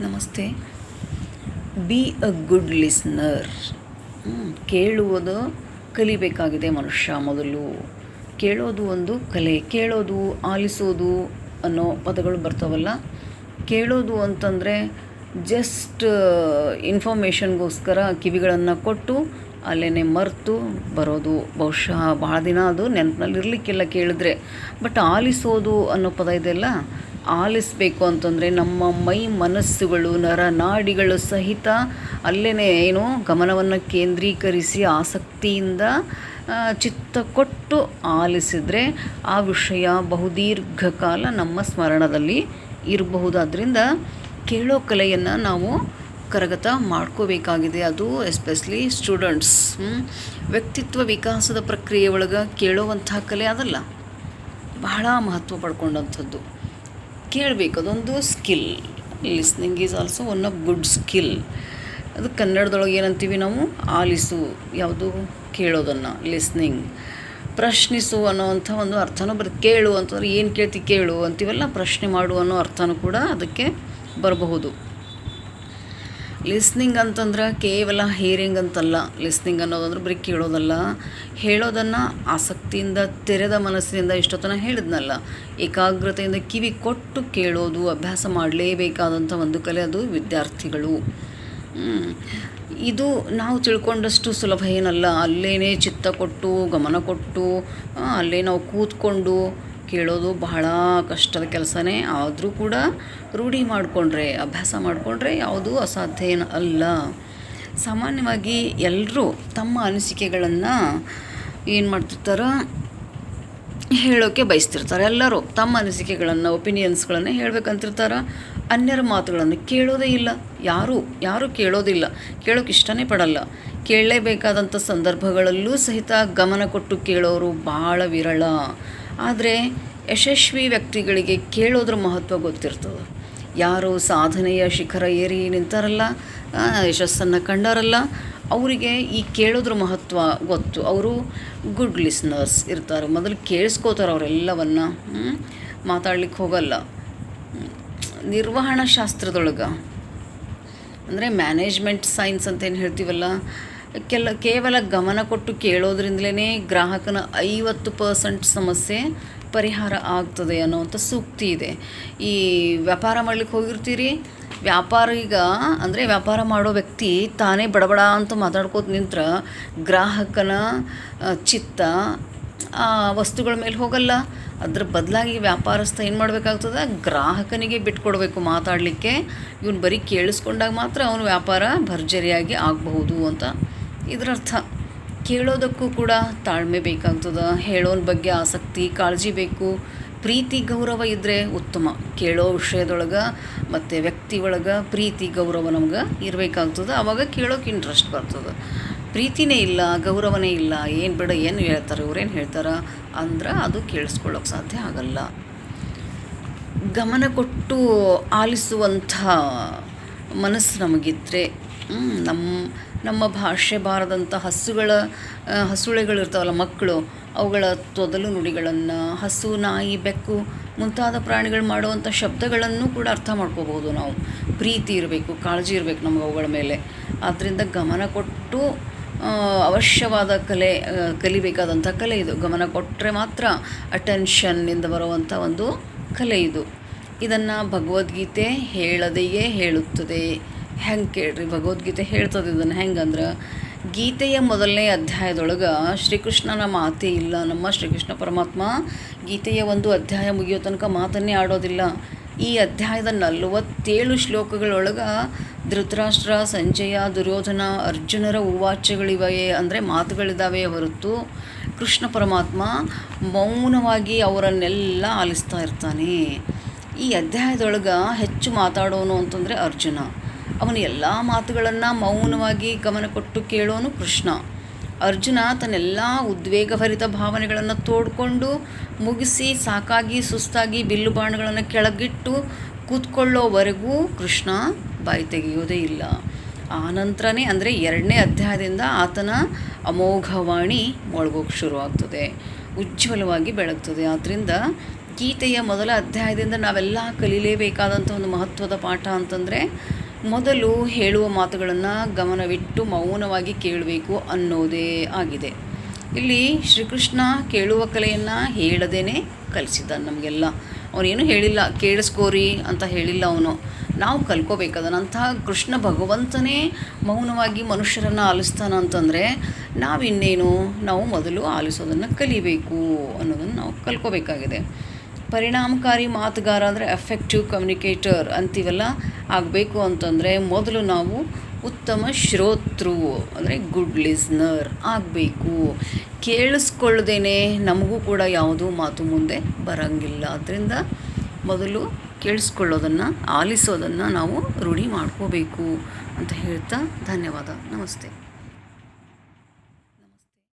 ನಮಸ್ತೆ. Be a good listener ಕೇಳುವುದು ಕಲಿಬೇಕಾಗಿದೆ ಮನುಷ್ಯ ಮೊದಲು. ಕೇಳೋದು ಒಂದು ಕಲೆ, ಕೇಳೋದು, ಆಲಿಸೋದು ಅನ್ನೋ ಪದಗಳು ಬರ್ತಾವಲ್ಲ. ಕೇಳೋದು ಅಂತಂದರೆ ಜಸ್ಟ್ ಇನ್ಫಾರ್ಮೇಷನ್ಗೋಸ್ಕರ ಕಿವಿಗಳನ್ನು ಕೊಟ್ಟು ಅಲ್ಲೇ ಮರೆತು ಬರೋದು. ಬಹುಶಃ ಭಾಳ ದಿನ ಅದು ನೆನಪಿನಲ್ಲಿ ಇರಲಿಕ್ಕಿಲ್ಲ ಕೇಳಿದ್ರೆ. ಬಟ್ ಆಲಿಸೋದು ಅನ್ನೋ ಪದ ಇದೆಯಲ್ಲ ಆಲಿಸಬೇಕು ಅಂತಂದರೆ ನಮ್ಮ ಮೈ ಮನಸ್ಸುಗಳು ನರನಾಡಿಗಳು ಸಹಿತ ಅಲ್ಲೇ ಏನು ಗಮನವನ್ನು ಕೇಂದ್ರೀಕರಿಸಿ ಆಸಕ್ತಿಯಿಂದ ಚಿತ್ತ ಕೊಟ್ಟು ಆಲಿಸಿದರೆ ಆ ವಿಷಯ ಬಹುದೀರ್ಘಕಾಲ ನಮ್ಮ ಸ್ಮರಣದಲ್ಲಿ ಇರಬಹುದಾದ್ರಿಂದ ಕೇಳೋ ಕಲೆಯನ್ನು ನಾವು ಕರಗತ ಮಾಡ್ಕೋಬೇಕಾಗಿದೆ. ಅದು ಎಸ್ಪೆಷಲಿ ಸ್ಟೂಡೆಂಟ್ಸ್. ವ್ಯಕ್ತಿತ್ವ ವಿಕಾಸದ ಪ್ರಕ್ರಿಯೆ ಒಳಗೆ ಕೇಳೋವಂಥ ಕಲೆ ಅದಲ್ಲ. ಬಹಳ ಮಹತ್ವ ಪಡ್ಕೊಂಡಂಥದ್ದು. ಕೇಳಬೇಕು. ಅದೊಂದು skill listening is also one of good skill ಅದು ಕನ್ನಡದೊಳಗೆ ಏನಂತೀವಿ ನಾವು? ಆಲಿಸು. ಯಾವುದು? ಕೇಳೋದನ್ನು. ಲಿಸ್ನಿಂಗ್ ಪ್ರಶ್ನಿಸು ಅನ್ನೋವಂಥ ಒಂದು ಅರ್ಥನೂ ಬರುತ್ತೆ ಕೇಳು ಅಂತಂದ್ರೆ ಏನು ಕೇಳ್ತಿ ಕೇಳು ಅಂತೀವಲ್ಲ, ಪ್ರಶ್ನೆ ಮಾಡು ಅನ್ನೋ ಅರ್ಥನೂ ಕೂಡ ಅದಕ್ಕೆ ಬರಬಹುದು. ಲಿಸ್ನಿಂಗ್ ಅಂತಂದ್ರೆ ಕೇವಲ ಹಿಯರಿಂಗ್ ಅಂತಲ್ಲ. ಲಿಸ್ನಿಂಗ್ ಅನ್ನೋದಂದ್ರೆ ಬರೀ ಕೇಳೋದಲ್ಲ. ಹೇಳೋದನ್ನು ಆಸಕ್ತಿಯಿಂದ, ತೆರೆದ ಮನಸ್ಸಿನಿಂದ ಇಷ್ಟೊತ್ತನ ಹೇಳಿದ್ನಲ್ಲ. ಏಕಾಗ್ರತೆಯಿಂದ ಕಿವಿ ಕೊಟ್ಟು ಕೇಳೋದು, ಅಭ್ಯಾಸ ಮಾಡಲೇಬೇಕಾದಂಥ ಒಂದು ಕಲೆ ಅದು ವಿದ್ಯಾರ್ಥಿಗಳು. ಇದು ನಾವು ತಿಳ್ಕೊಂಡಷ್ಟು ಸುಲಭ ಏನಲ್ಲ. ಅಲ್ಲೇ ಚಿತ್ತ ಕೊಟ್ಟು, ಗಮನ ಕೊಟ್ಟು ಅಲ್ಲೇ ನಾವು ಕೂತ್ಕೊಂಡು ಕೇಳೋದು ಬಹಳ ಕಷ್ಟದ ಕೆಲಸನೇ. ಆದರೂ ಕೂಡ ರೂಢಿ ಮಾಡಿಕೊಂಡ್ರೆ, ಅಭ್ಯಾಸ ಮಾಡಿಕೊಂಡ್ರೆ ಯಾವುದೂ ಅಸಾಧ್ಯ ಏನು ಅಲ್ಲ ಸಾಮಾನ್ಯವಾಗಿ ಎಲ್ಲರೂ ತಮ್ಮ ಅನಿಸಿಕೆಗಳನ್ನು ಏನು ಮಾಡ್ತಿರ್ತಾರೆ ಹೇಳೋಕ್ಕೆ ಬಯಸ್ತಿರ್ತಾರೆ. ಎಲ್ಲರೂ ತಮ್ಮ ಅನಿಸಿಕೆಗಳನ್ನು ಒಪಿನಿಯನ್ಸ್ಗಳನ್ನು ಹೇಳ್ಬೇಕಂತಿರ್ತಾರೆ. ಅನ್ಯರ ಮಾತುಗಳನ್ನು ಕೇಳೋದೇ ಇಲ್ಲ. ಯಾರೂ ಯಾರೂ ಕೇಳೋದಿಲ್ಲ. ಕೇಳೋಕೆ ಇಷ್ಟನೇ ಪಡಲ್ಲ. ಕೇಳಲೇಬೇಕಾದಂಥ ಸಂದರ್ಭಗಳಲ್ಲೂ ಸಹಿತ ಗಮನ ಕೊಟ್ಟು ಕೇಳೋರು ಭಾಳ ವಿರಳ. ಆದರೆ ಯಶಸ್ವಿ ವ್ಯಕ್ತಿಗಳಿಗೆ ಕೇಳೋದ್ರ ಮಹತ್ವ ಗೊತ್ತಿರ್ತದೆ. ಯಾರು ಸಾಧನೆಯ ಶಿಖರ ಏರಿ ನಿಂತಾರಲ್ಲ ಯಶಸ್ಸನ್ನು ಕಂಡಾರಲ್ಲ ಅವರಿಗೆ ಈ ಕೇಳೋದ್ರ ಮಹತ್ವ ಗೊತ್ತು. ಅವರು ಗುಡ್ ಲಿಸ್ನರ್ಸ್ ಇರ್ತಾರೆ. ಮೊದಲು ಕೇಳಿಸ್ಕೋತಾರೆ ಅವರೆಲ್ಲವನ್ನ. ಮಾತಾಡ್ಲಿಕ್ಕೆ ಹೋಗಲ್ಲ. ನಿರ್ವಹಣಾ ಶಾಸ್ತ್ರದೊಳಗೆ. ಅಂದರೆ ಮ್ಯಾನೇಜ್ಮೆಂಟ್ ಸೈನ್ಸ್ ಅಂತ ಏನು ಹೇಳ್ತೀವಲ್ಲ? ಕೆಲ, ಕೇವಲ ಗಮನ ಕೊಟ್ಟು ಕೇಳೋದ್ರಿಂದಲೇ ಗ್ರಾಹಕನ ಐವತ್ತು ಪರ್ಸೆಂಟ್ ಸಮಸ್ಯೆ ಪರಿಹಾರ ಆಗ್ತದೆ ಅನ್ನೋವಂಥ ಸೂಕ್ತಿ ಇದೆ. ಈ ವ್ಯಾಪಾರ ಮಾಡ್ಲಿಕ್ಕೆ ಹೋಗಿರ್ತೀರಿ ವ್ಯಾಪಾರ ಈಗ, ಅಂದರೆ ವ್ಯಾಪಾರ ಮಾಡೋ ವ್ಯಕ್ತಿ ತಾನೇ ಬಡಬಡ ಅಂತ ಮಾತಾಡ್ಕೋತ ನಿಂತ್ರ ಗ್ರಾಹಕನ ಚಿತ್ತ ಆ ವಸ್ತುಗಳ ಮೇಲೆ ಹೋಗಲ್ಲ. ಅದ್ರ ಬದಲಾಗಿ ವ್ಯಾಪಾರಸ್ಥ ಏನು ಮಾಡಬೇಕಾಗ್ತದೆ? ಗ್ರಾಹಕನಿಗೆ ಬಿಟ್ಕೊಡ್ಬೇಕು ಮಾತಾಡಲಿಕ್ಕೆ. ಇವನು ಬರೀ ಕೇಳಿಸ್ಕೊಂಡಾಗ ಮಾತ್ರ ಅವನು ವ್ಯಾಪಾರ ಭರ್ಜರಿಯಾಗಿ ಆಗಬಹುದು ಅಂತ. ಇದರರ್ಥ, ಕೇಳೋದಕ್ಕೂ ಕೂಡ ತಾಳ್ಮೆ ಬೇಕಾಗ್ತದೆ. ಹೇಳೋನ ಬಗ್ಗೆ ಆಸಕ್ತಿ, ಕಾಳಜಿ ಬೇಕು. ಪ್ರೀತಿ ಗೌರವ ಇದ್ದರೆ ಉತ್ತಮ. ಕೇಳೋ ವಿಷಯದೊಳಗೆ ಮತ್ತು ವ್ಯಕ್ತಿ ಒಳಗೆ ಪ್ರೀತಿ ಗೌರವ ನಮ್ಗೆ ಇರಬೇಕಾಗ್ತದೆ. ಆವಾಗ ಕೇಳೋಕೆ ಇಂಟ್ರೆಸ್ಟ್ ಬರ್ತದೆ. ಪ್ರೀತಿನೇ ಇಲ್ಲ, ಗೌರವನೇ ಇಲ್ಲ, ಏನು ಬೇಡ, ಏನು ಹೇಳ್ತಾರೆ, ಇವ್ರೇನು ಹೇಳ್ತಾರೆ ಅಂದ್ರೆ ಅದು ಕೇಳಿಸ್ಕೊಳ್ಳೋಕೆ ಸಾಧ್ಯ ಆಗಲ್ಲ. ಗಮನ ಕೊಟ್ಟು ಆಲಿಸುವಂಥ ಮನಸ್ಸು ನಮಗಿದ್ರೆ ನಮ್ಮ ನಮ್ಮ ಭಾಷೆ ಬಾರದಂಥ ಹಸುಗಳ ಹಸುಳೆಗಳಿರ್ತಾವಲ್ಲ ಮಕ್ಕಳು, ಅವುಗಳ ತೊದಲು ನುಡಿಗಳನ್ನು, ಹಸು, ನಾಯಿ, ಬೆಕ್ಕು ಮುಂತಾದ ಪ್ರಾಣಿಗಳು ಮಾಡುವಂಥ ಶಬ್ದಗಳನ್ನು ಕೂಡ ಅರ್ಥ ಮಾಡ್ಕೋಬೋದು ನಾವು. ಪ್ರೀತಿ ಇರಬೇಕು, ಕಾಳಜಿ ಇರಬೇಕು ನಮ್ಗೆ ಅವುಗಳ ಮೇಲೆ. ಆದ್ದರಿಂದ ಗಮನ ಕೊಟ್ಟು ಅವಶ್ಯವಾದ ಕಲೆ ಕಲಿಬೇಕಾದಂಥ ಕಲೆ ಇದು. ಗಮನ ಕೊಟ್ಟರೆ ಮಾತ್ರ ಅಟೆನ್ಷನ್ನಿಂದ ಬರುವಂಥ ಒಂದು ಕಲೆ ಇದು. ಇದನ್ನು ಭಗವದ್ಗೀತೆ ಹೇಳದೆಯೇ ಹೇಳುತ್ತದೆ. ಹೆಂಗೆ ಕೇಳ್ರಿ ಭಗವದ್ಗೀತೆ ಹೇಳ್ತದೆ ಇದನ್ನು, ಹೆಂಗಂದ್ರೆ ಗೀತೆಯ ಮೊದಲನೇ ಅಧ್ಯಾಯದೊಳಗೆ ಶ್ರೀಕೃಷ್ಣನ ಮಾತೇ ಇಲ್ಲ ನಮ್ಮ ಶ್ರೀಕೃಷ್ಣ ಪರಮಾತ್ಮ ಗೀತೆಯ ಒಂದು ಅಧ್ಯಾಯ ಮುಗಿಯೋ ತನಕ ಮಾತನ್ನೇ ಆಡೋದಿಲ್ಲ. ಈ ಅಧ್ಯಾಯದ ನಲವತ್ತೇಳು ಶ್ಲೋಕಗಳೊಳಗೆ ಧೃತರಾಷ್ಟ್ರ, ಸಂಜಯ, ದುರ್ಯೋಧನ, ಅರ್ಜುನರ ಉವಾಚ್ಯಗಳಿವೆ ಅಂದರೆ ಮಾತುಗಳಿದ್ದಾವೆ ಹೊರತು ಕೃಷ್ಣ ಪರಮಾತ್ಮ ಮೌನವಾಗಿ ಅವರನ್ನೆಲ್ಲ ಆಲಿಸ್ತಾ ಇರ್ತಾನೆ. ಈ ಅಧ್ಯಾಯದೊಳಗೆ ಹೆಚ್ಚು ಮಾತಾಡೋನು ಅಂತಂದರೆ ಅರ್ಜುನ. ಅವನ ಎಲ್ಲ ಮಾತುಗಳನ್ನು ಮೌನವಾಗಿ ಗಮನ ಕೊಟ್ಟು ಕೇಳೋನು ಕೃಷ್ಣ. ಅರ್ಜುನ ತನ್ನೆಲ್ಲ ಉದ್ವೇಗಭರಿತ ಭಾವನೆಗಳನ್ನು ತೋಡ್ಕೊಂಡು ಮುಗಿಸಿ ಸಾಕಾಗಿ ಸುಸ್ತಾಗಿ ಬಿಲ್ಲು ಬಾಣಗಳನ್ನು ಕೆಳಗಿಟ್ಟು ಕೂತ್ಕೊಳ್ಳೋವರೆಗೂ ಕೃಷ್ಣ ಬಾಯಿ ತೆಗೆಯೋದೇ ಇಲ್ಲ. ಆನಂತರನೇ ನಂತರನೇ ಅಂದರೆ ಎರಡನೇ ಅಧ್ಯಾಯದಿಂದ ಆತನ ಅಮೋಘವಾಣಿ ಮೊಳಗೋಕೆ ಶುರುವಾಗ್ತದೆ ಉಜ್ವಲವಾಗಿ ಬೆಳಗ್ತದೆ. ಆದ್ದರಿಂದ ಗೀತೆಯ ಮೊದಲ ಅಧ್ಯಾಯದಿಂದ ನಾವೆಲ್ಲ ಕಲೀಲೇಬೇಕಾದಂಥ ಒಂದು ಮಹತ್ವದ ಪಾಠ ಅಂತಂದರೆ ಮೊದಲು ಹೇಳುವ ಮಾತುಗಳನ್ನು ಗಮನವಿಟ್ಟು ಮೌನವಾಗಿ ಕೇಳಬೇಕು ಅನ್ನೋದೇ ಆಗಿದೆ. ಇಲ್ಲಿ ಶ್ರೀಕೃಷ್ಣ ಕೇಳುವ ಕಲೆಯನ್ನು ಹೇಳದೇನೆ ಕಲಿಸಿದ್ದ ನಮಗೆಲ್ಲ. ಅವನೇನು ಹೇಳಿಲ್ಲ, ಕೇಳಿಸ್ಕೋರಿ ಅಂತ ಹೇಳಿಲ್ಲ ಅವನು. ನಾವು ಕಲ್ಕೋಬೇಕದನಂತಹ ಕೃಷ್ಣ ಭಗವಂತನೇ ಮೌನವಾಗಿ ಮನುಷ್ಯರನ್ನು ಆಲಿಸ್ತಾನ ಅಂತಂದರೆ ನಾವಿನ್ನೇನು, ನಾವು ಮೊದಲು ಆಲಿಸೋದನ್ನು ಕಲಿಬೇಕು ಅನ್ನೋದನ್ನು ನಾವು ಕಲ್ಕೋಬೇಕಾಗಿದೆ. ಪರಿಣಾಮಕಾರಿ ಮಾತುಗಾರ ಅಂದರೆ ಎಫೆಕ್ಟಿವ್ ಕಮ್ಯುನಿಕೇಟರ್ ಅಂತೀವಲ್ಲ, ಆಗಬೇಕು ಅಂತಂದರೆ ಮೊದಲು ನಾವು ಉತ್ತಮ ಶ್ರೋತೃ ಅಂದರೆ ಗುಡ್ ಲಿಸ್ನರ್ ಆಗಬೇಕು. ಕೇಳಿಸ್ಕೊಳ್ಳದೇನೆ ನಮಗೂ ಕೂಡ ಯಾವುದೂ ಮಾತು ಮುಂದೆ ಬರೋಂಗಿಲ್ಲ. ಅದರಿಂದ ಮೊದಲು ಕೇಳಿಸ್ಕೊಳ್ಳೋದನ್ನು, ಆಲಿಸೋದನ್ನು ನಾವು ರೂಢಿ ಮಾಡ್ಕೋಬೇಕು ಅಂತ ಹೇಳ್ತಾ ಧನ್ಯವಾದ. ನಮಸ್ತೆ.